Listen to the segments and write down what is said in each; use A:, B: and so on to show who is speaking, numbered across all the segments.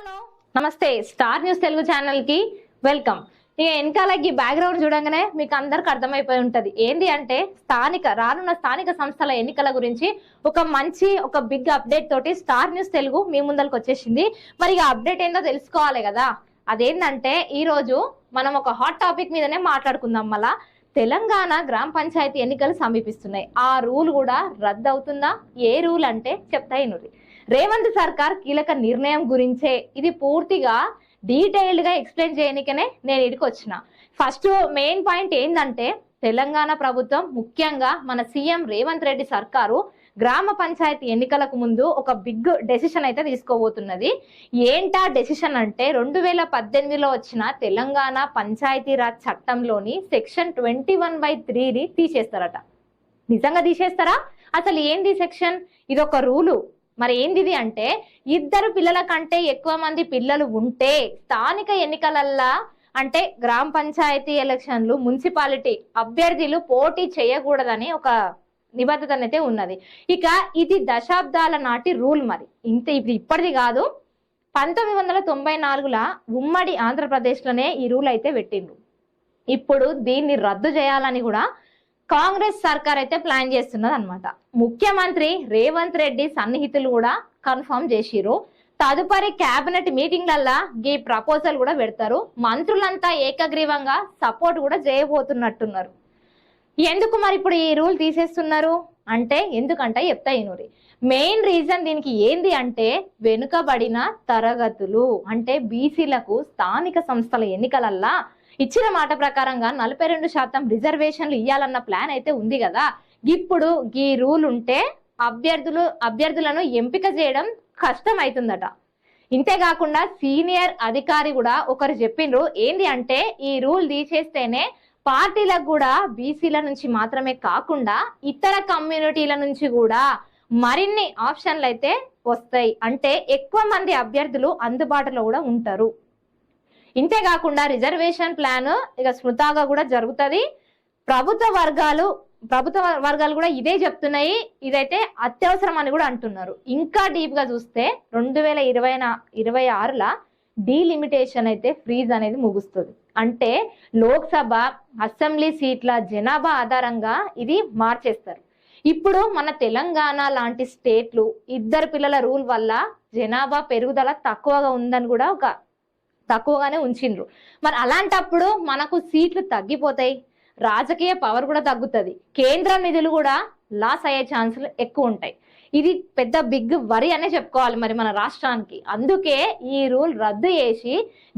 A: Hello. నమస్తే star news Telugu ఛానల్కి welcome. ఇక వెనకాల ఈ బ్యాక్గ్రౌండ్ చూడంగానే మీకు అందరికి అర్థమైపోయి ఉంటది. ఏంది అంటే స్థానిక రానున్న స్థానిక సంస్థల ఎన్నికల గురించి ఒక మంచి ఒక బిగ్ అప్డేట్ తోటి స్టార్ న్యూస్ తెలుగు మీ ముందరకు వచ్చేసింది. మరి ఇక అప్డేట్ ఏందో తెలుసుకోవాలి కదా. అదేంటంటే ఈ రోజు మనం ఒక హాట్ టాపిక్ మీదనే మాట్లాడుకుందాం మళ్ళా. తెలంగాణ గ్రామ పంచాయతీ ఎన్నికలు సమీపిస్తున్నాయి. ఆ రూల్ కూడా రద్దు అవుతుందా ఏ రూల్ అంటే చెప్తాయి నువ్వు రేవంత్ సర్కార్ కీలక నిర్ణయం గురించే. ఇది పూర్తిగా డీటెయిల్డ్గా ఎక్స్ప్లెయిన్ చేయనికనే నేను ఇడికి వచ్చిన. ఫస్ట్ మెయిన్ పాయింట్ ఏంటంటే తెలంగాణ ప్రభుత్వం ముఖ్యంగా మన సీఎం రేవంత్ రెడ్డి సర్కారు గ్రామ పంచాయతీ ఎన్నికలకు ముందు ఒక బిగ్ డెసిషన్ అయితే తీసుకోబోతున్నది. ఏంటా డెసిషన్ అంటే రెండు వేల పద్దెనిమిదిలో వచ్చిన తెలంగాణ పంచాయతీరాజ్ చట్టంలోని సెక్షన్ ట్వంటీ వన్ బై త్రీని తీసేస్తారట. నిజంగా తీసేస్తారా? అసలు ఏంది సెక్షన్? ఇది ఒక రూలు. మరి ఏందిది అంటే ఇద్దరు పిల్లల కంటే ఎక్కువ మంది పిల్లలు ఉంటే స్థానిక ఎన్నికలల్లా అంటే గ్రామ పంచాయతీ ఎలక్షన్లు మున్సిపాలిటీ అభ్యర్థులు పోటీ చేయకూడదని ఒక నిబద్ధత అయితే ఉన్నది. ఇక ఇది దశాబ్దాల నాటి రూల్ మరి. ఇంత ఇప్పుడు ఇప్పటిది కాదు. పంతొమ్మిది వందల తొంభై నాలుగుల ఉమ్మడి ఆంధ్రప్రదేశ్లోనే ఈ రూల్ అయితే పెట్టిండ్రు. ఇప్పుడు దీన్ని రద్దు చేయాలని కూడా కాంగ్రెస్ సర్కార్ అయితే ప్లాన్ చేస్తున్నది అనమాట ముఖ్యమంత్రి రేవంత్ రెడ్డి సన్నిహితులు కూడా కన్ఫర్మ్ చేసిరు తదుపరి కేబినెట్ మీటింగ్లల్లా ఈ ప్రపోజల్ కూడా పెడతారు. మంత్రులంతా ఏకగ్రీవంగా సపోర్ట్ కూడా చేయబోతున్నట్టున్నారు. ఎందుకు మరి ఇప్పుడు ఈ రూల్ తీసేస్తున్నారు? అంటే ఎందుకంటే చెప్తా ఇనురి. మెయిన్ రీజన్ దీనికి ఏంది అంటే వెనుకబడిన తరగతులు అంటే బీసీలకు స్థానిక సంస్థల ఎన్నికలల్లా ఇచ్చిన మాట ప్రకారంగా నలభై రెండు శాతం రిజర్వేషన్లు ఇవ్వాలన్న ప్లాన్ అయితే ఉంది కదా. ఇప్పుడు ఈ రూల్ ఉంటే అభ్యర్థులు అభ్యర్థులను ఎంపిక చేయడం కష్టం అవుతుందట ఇంతేకాకుండా సీనియర్ అధికారి కూడా ఒకరు చెప్పిండ్రు ఏంది అంటే ఈ రూల్ తీసేస్తేనే పార్టీలకు కూడా బీసీల నుంచి మాత్రమే కాకుండా ఇతర కమ్యూనిటీల నుంచి కూడా మరిన్ని ఆప్షన్లు అయితే వస్తాయి. అంటే ఎక్కువ మంది అభ్యర్థులు అందుబాటులో కూడా ఉంటారు. ఇంతేకాకుండా రిజర్వేషన్ ప్లాన్ ఇక స్మృతాగా కూడా జరుగుతుంది. ప్రభుత్వ వర్గాలు ప్రభుత్వ వర్గాలు కూడా ఇదే చెప్తున్నాయి. ఇదైతే అత్యవసరం అని కూడా అంటున్నారు. ఇంకా డీప్గా చూస్తే రెండు వేల ఇరవై ఇరవై ఆరుల డీలిమిటేషన్ అయితే ఫ్రీజ్ అనేది ముగుస్తుంది. అంటే లోక్సభ అసెంబ్లీ సీట్ల జనాభా ఆధారంగా ఇది మార్చేస్తారు. ఇప్పుడు మన తెలంగాణ లాంటి స్టేట్లు ఇద్దరు పిల్లల రూల్ వల్ల జనాభా పెరుగుదల తక్కువగా ఉందని కూడా ఒక తక్కువగానే ఉంచిండ్రు. మరి అలాంటప్పుడు మనకు సీట్లు తగ్గిపోతాయి. రాజకీయ పవర్ కూడా తగ్గుతుంది. కేంద్ర నిధులు కూడా లాస్ అయ్యే ఛాన్సులు ఎక్కువ ఉంటాయి. ఇది పెద్ద బిగ్ వరి అనే చెప్పుకోవాలి మరి మన రాష్ట్రానికి. అందుకే ఈ రూల్ రద్దు చేసి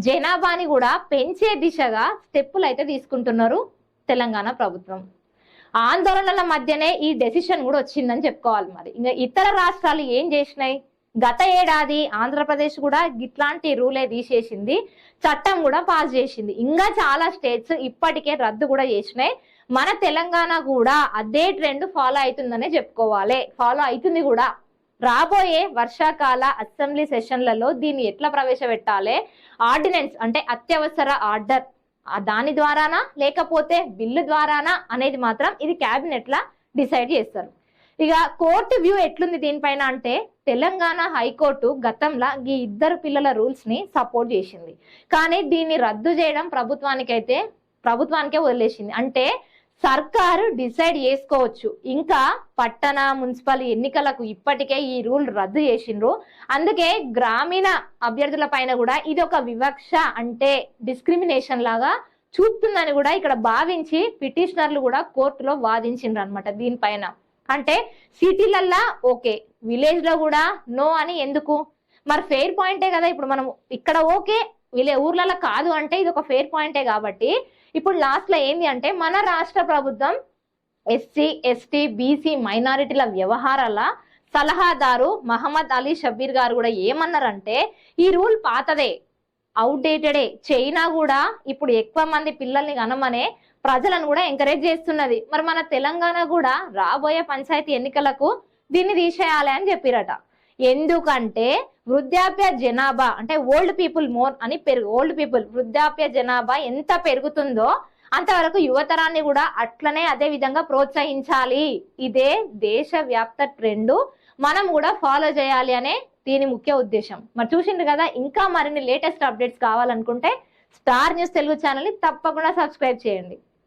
A: జనాభాని కూడా పెంచే దిశగా స్టెప్పులు అయితే తీసుకుంటున్నారు తెలంగాణ ప్రభుత్వం. ఆందోళనల మధ్యనే ఈ డెసిషన్ కూడా వచ్చిందని చెప్పుకోవాలి మరి. ఇంకా ఇతర రాష్ట్రాలు ఏం చేసినాయి? గత ఏడాది ఆంధ్రప్రదేశ్ కూడా ఇట్లాంటి రూలే తీసేసింది. చట్టం కూడా పాస్ చేసింది. ఇంకా చాలా స్టేట్స్ ఇప్పటికే రద్దు కూడా చేసినాయి. మన తెలంగాణ కూడా అదే ట్రెండ్ ఫాలో అవుతుందనే చెప్పుకోవాలి. ఫాలో అవుతుంది కూడా. రాబోయే వర్షాకాల అసెంబ్లీ సెషన్లలో దీన్ని ఎట్లా ప్రవేశపెట్టాలి? ఆర్డినెన్స్ అంటే అత్యవసర ఆర్డర్. దాని ద్వారానా? లేకపోతే బిల్లు ద్వారానా? అనేది మాత్రం ఇది క్యాబినెట్ లా డిసైడ్ చేస్తారు. ఇక కోర్టు వ్యూ ఎట్లుంది దీనిపైన అంటే తెలంగాణ హైకోర్టు గతంలో ఈ ఇద్దరు పిల్లల రూల్స్ని సపోర్ట్ చేసింది. కానీ దీన్ని రద్దు చేయడం ప్రభుత్వానికైతే ప్రభుత్వానికే వదిలేసింది. అంటే సర్కారు డిసైడ్ చేసుకోవచ్చు. ఇంకా పట్టణ మున్సిపల్ ఎన్నికలకు ఇప్పటికే ఈ రూల్ రద్దు చేసిండ్రు. అందుకే గ్రామీణ అభ్యర్థుల పైన కూడా ఇది ఒక వివక్ష అంటే డిస్క్రిమినేషన్ లాగా చూపుతుందని కూడా ఇక్కడ భావించి పిటిషనర్లు కూడా కోర్టులో వాదించిండ్రు అనమాట దీనిపైన. అంటే సిటీలల్లా ఓకే విలేజ్లో కూడా నో అని ఎందుకు? మరి ఫెయిర్ పాయింటే కదా ఇప్పుడు మనం ఇక్కడ ఓకే వీళ్ళే ఊర్లలో కాదు అంటే ఇది ఒక ఫెయిర్ పాయింటే కాబట్టి ఇప్పుడు లాస్ట్లో ఏంది అంటే మన రాష్ట్ర ప్రభుత్వం ఎస్సీ ఎస్టీ బీసీ మైనారిటీల వ్యవహారాల సలహాదారు మహమ్మద్ అలీ షబీర్ గారు కూడా ఏమన్నారంటే ఈ రూల్ పాతదే అవుట్డేటెడే చైనా కూడా ఇప్పుడు ఎక్కువ మంది పిల్లల్ని కనమనే ప్రజలను కూడా ఎంకరేజ్ చేస్తున్నది. మరి మన తెలంగాణ కూడా రాబోయే పంచాయతీ ఎన్నికలకు దీన్ని తీసేయాలి అని చెప్పిరట. ఎందుకంటే వృద్ధాప్య జనాభా అంటే ఓల్డ్ పీపుల్ మోర్ అని పెరుగు ఓల్డ్ పీపుల్ వృద్ధాప్య జనాభా ఎంత పెరుగుతుందో అంతవరకు యువతరాన్ని కూడా అట్లనే అదే విధంగా ప్రోత్సహించాలి. ఇదే దేశ వ్యాప్త ట్రెండ్ మనం కూడా ఫాలో చేయాలి అనే దీని ముఖ్య ఉద్దేశం. మరి చూసిండ్రు కదా ఇంకా మరిన్ని లేటెస్ట్ అప్డేట్స్ కావాలనుకుంటే స్టార్ న్యూస్ తెలుగు ఛానల్ని తప్పకుండా సబ్స్క్రైబ్ చేయండి.